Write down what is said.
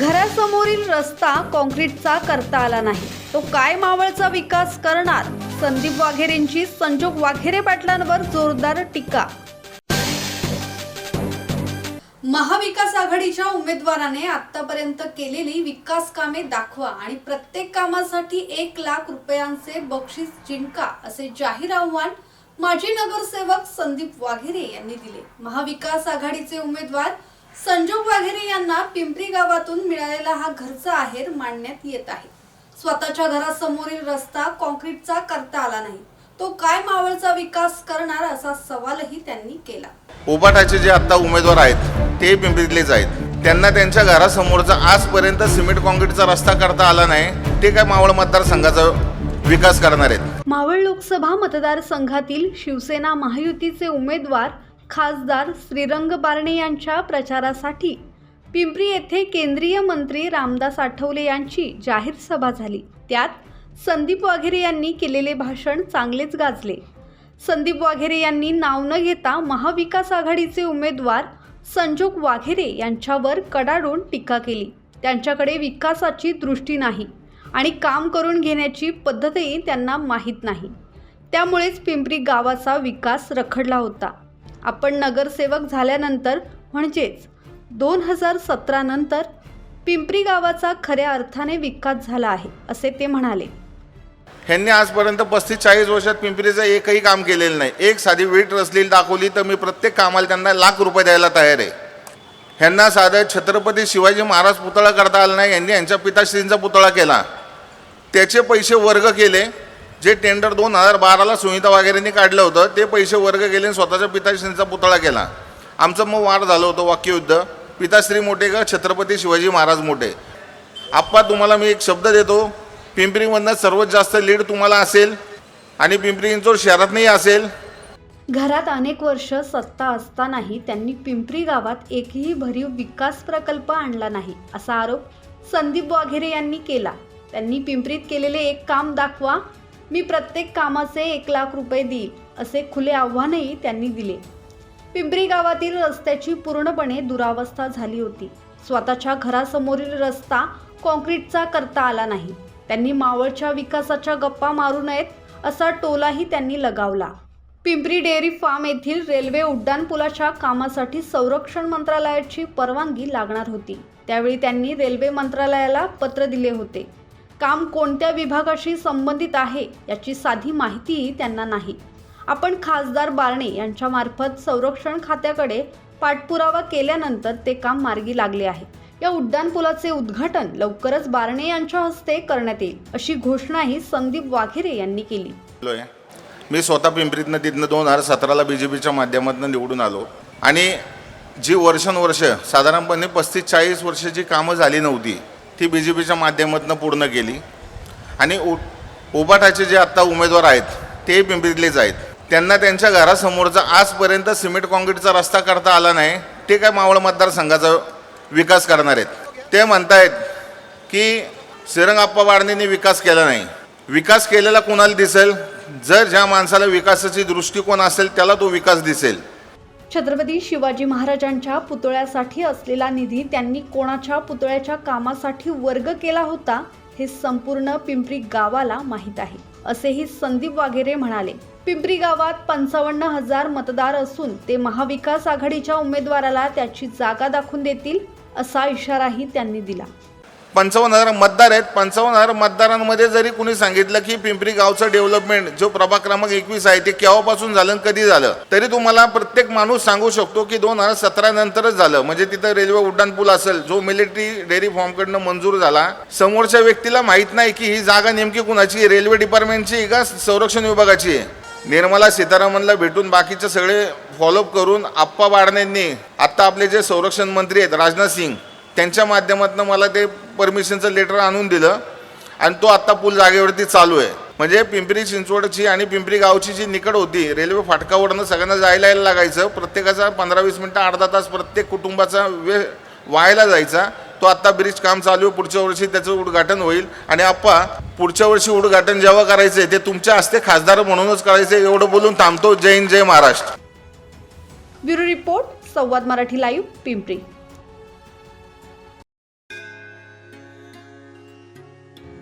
घरासमोरील रस्ता कॉन्क्रीटचा करता आला नाही. तो काय मावळचा विकास करणार? संदीप वाघेरेंची संजोग वाघेरे पाटलांवर जोरदार टीका. महाविकास आघाडीच्या उमेदवाराने आतापर्यंत केलेली विकास कामे दाखवा आणि प्रत्येक कामासाठी एक लाख रुपयांचे बक्षीस जिंका असे जाहीर आव्हान माजी नगरसेवक संदीप वाघेरे यांनी दिले. महाविकास आघाडीचे उमेदवार संजोग वाघेरे यांना पिंपरी गावातून मिळालेला हा घरचा आहेर मांडण्यात येत आहे. स्वतःच्या घरासमोरील रस्ता कॉन्क्रीटचा करता आला नाही. तो काय मावळचा विकास करणार असा सवालही त्यांनी केला. उबाटाचे जे आता उमेदवार आहेत ते पिंपरीतलेच आहेत. त्यांना त्यांच्या घरासमोरचा आजपर्यंत सिमेंट कॉन्क्रीटचा रस्ता करता आला नाही ते काय मावळ मतदारसंघाचा विकास करणार आहेत? मावळ लोकसभा मतदारसंघातील शिवसेना महायुतीचे उमेदवार खासदार श्रीरंग बारणे यांच्या प्रचारासाठी पिंपरी येथे केंद्रीय मंत्री रामदास आठवले यांची जाहीर सभा झाली. त्यात संदीप वाघेरे यांनी केलेले भाषण चांगलेच गाजले. संदीप वाघेरे यांनी नाव न घेता महाविकास आघाडीचे उमेदवार संजोग वाघेरे यांच्यावर कडाडून टीका केली. त्यांच्याकडे विकासाची दृष्टी नाही आणि काम करून घेण्याची पद्धतही त्यांना माहीत नाही. त्यामुळेच पिंपरी गावाचा विकास रखडला होता. आपण नगरसेवक झाल्यानंतर म्हणजेच दोन हजार सतरानंतर पिंपरी गावाचा खऱ्या अर्थाने विकास झाला आहे असे ते म्हणाले. ह्यांनी आजपर्यंत पस्तीस चाळीस वर्षात पिंपरीचं एकही काम केलेलं नाही. एक साधी वीट रचलेली दाखवली तर मी प्रत्येक कामाला त्यांना लाख रुपये द्यायला तयार आहे. ह्यांना साधं छत्रपती शिवाजी महाराज पुतळा करता आला नाही यांनी यांच्या पिताश्रींचा पुतळा केला. त्याचे पैसे वर्ग केले. जे टेंडर दोन हजार बाराला सुनीता वाघेरेंनी काढलं होतं ते पैसे वर्ग गेले आणि स्वतःच्या पिताश्रींचा पुतळा केला. आमचं मग वार झालं होतं वाक्ययुद्ध. पिताश्री मोठे का छत्रपती शिवाजी महाराज मोठे आप्पा तुम्हाला मी एक शब्द देतो. पिंपरीमधनं सर्वात जास्त लीड तुम्हाला असेल आणि पिंपरी चिंचवड शहरातनंही असेल. घरात अनेक वर्ष सत्ता असतानाही त्यांनी पिंपरी गावात एकही भरीव विकास प्रकल्प आणला नाही असा आरोप संदीप वाघेरे यांनी केला. त्यांनी पिंपरीत केलेले एक काम दाखवा. मी प्रत्येक कामाचे एक लाख रुपये देईल असे खुले आव्हानही त्यांनी दिले. पिंपरी गावातील रस्त्याची पूर्णपणे दुरावस्था झाली होती. स्वतःच्या घरासमोरील रस्ता कॉन्क्रीटचा करता आला नाही. त्यांनी मावळच्या विकासाच्या गप्पा मारू नयेत असा टोलाही त्यांनी लगावला. पिंपरी डेअरी फार्म येथील रेल्वे उड्डाणपुलाच्या कामासाठी संरक्षण मंत्रालयाची परवानगी लागणार होती. त्यावेळी त्यांनी रेल्वे मंत्रालयाला पत्र दिले होते. काम कोणत्या विभागाशी संबंधित आहे याची साधी माहितीही त्यांना नाही. आपण खासदार बारणे यांच्यामार्फत संरक्षण खात्याकडे पाठपुरावा केल्यानंतर ते काम मार्गी लागले आहे. या उड्डाणपुलाचे उद्घाटन लवकरच बारणे यांच्या हस्ते करण्यात येईल अशी घोषणाही संदीप वाघेरे यांनी केली. मी स्वतः पिंपरीतनं तिथनं दोन हजार सतराला बी जे पीच्या माध्यमातून निवडून आलो. आणि जी वर्षानुवर्ष साधारणपणे पस्तीस चाळीस वर्षाची कामं झाली नव्हती ती बी जे पीच्या माध्यमातून पूर्ण केली. आणि उ उबाटाचे जे आत्ता उमेदवार आहेत ते पिंपरीतलेच आहेत. त्यांना त्यांच्या घरासमोरचा आजपर्यंत सिमेंट कॉन्क्रीटचा रस्ता करता आला नाही ते काय मावळ मतदारसंघाचा विकास करणार आहेत. ते म्हणतायत की श्रीरंगाप्पा बाळणेंनी विकास केला नाही. विकास केलेला कोणाला दिसेल? जर ज्या माणसाला विकासाची दृष्टिकोन असेल त्याला तो विकास दिसेल. छत्रपती शिवाजी महाराजांच्या पुतळ्यासाठी असलेला निधी त्यांनी कोणाच्या पुतळ्याच्या कामासाठी वर्ग केला होता हे संपूर्ण पिंपरी गावाला माहीत आहे असेही संदीप वाघेरे म्हणाले. पिंपरी गावात पंचावन्न हजार मतदार असून ते महाविकास आघाडीच्या उमेदवाराला त्याची जागा दाखवून देतील असा इशाराही त्यांनी दिला. पंचावन्न हजार मतदार आहेत. पंचावन्न हजार मतदारांमध्ये जरी कुणी सांगितलं की पिंपरी गावचं डेव्हलपमेंट जो प्रभाग क्रमांक एकवीस आहे ते केव्हापासून झालं आणि कधी झालं? तरी तुम्हाला प्रत्येक माणूस सांगू शकतो की दोन हजार सतरा नंतरच झालं. म्हणजे तिथं रेल्वे उड्डाणपूल असेल जो मिलिटरी डेअरी फॉर्मकडनं मंजूर झाला. समोरच्या व्यक्तीला माहीत नाही की ही जागा नेमकी कुणाची रेल्वे डिपार्टमेंटची का? संरक्षण विभागाची आहे. निर्मला सीतारामनला भेटून बाकीचे सगळे फॉलोअप करून आप्पा बाळण्यांनी आत्ता आपले जे संरक्षण मंत्री आहेत राजनाथ सिंग त्यांच्या माध्यमातून मला ते परमिशनचं लेटर आणून दिलं. आणि तो आत्ता पूल जागेवरती चालू आहे. म्हणजे पिंपरी चिंचवडची आणि पिंपरी गावची जी निकड होती रेल्वे फाटकावरनं सगळ्यांना जायला यायला लागायचं. प्रत्येकाचा पंधरा वीस मिनटं अर्धा तास प्रत्येक कुटुंबाचा वेळ व्हायला जायचा. तो आत्ता ब्रिज काम चालू आहे. पुढच्या वर्षी त्याचं उद्घाटन होईल. आणि आप्पा पुढच्या वर्षी उद्घाटन जेव्हा करायचं आहे ते तुमच्या हस्ते खासदार म्हणूनच करायचं आहे एवढं बोलून थांबतो. जय हिंद जय महाराष्ट्र. ब्युरो रिपोर्ट संवाद मराठी लाईव्ह पिंपरी.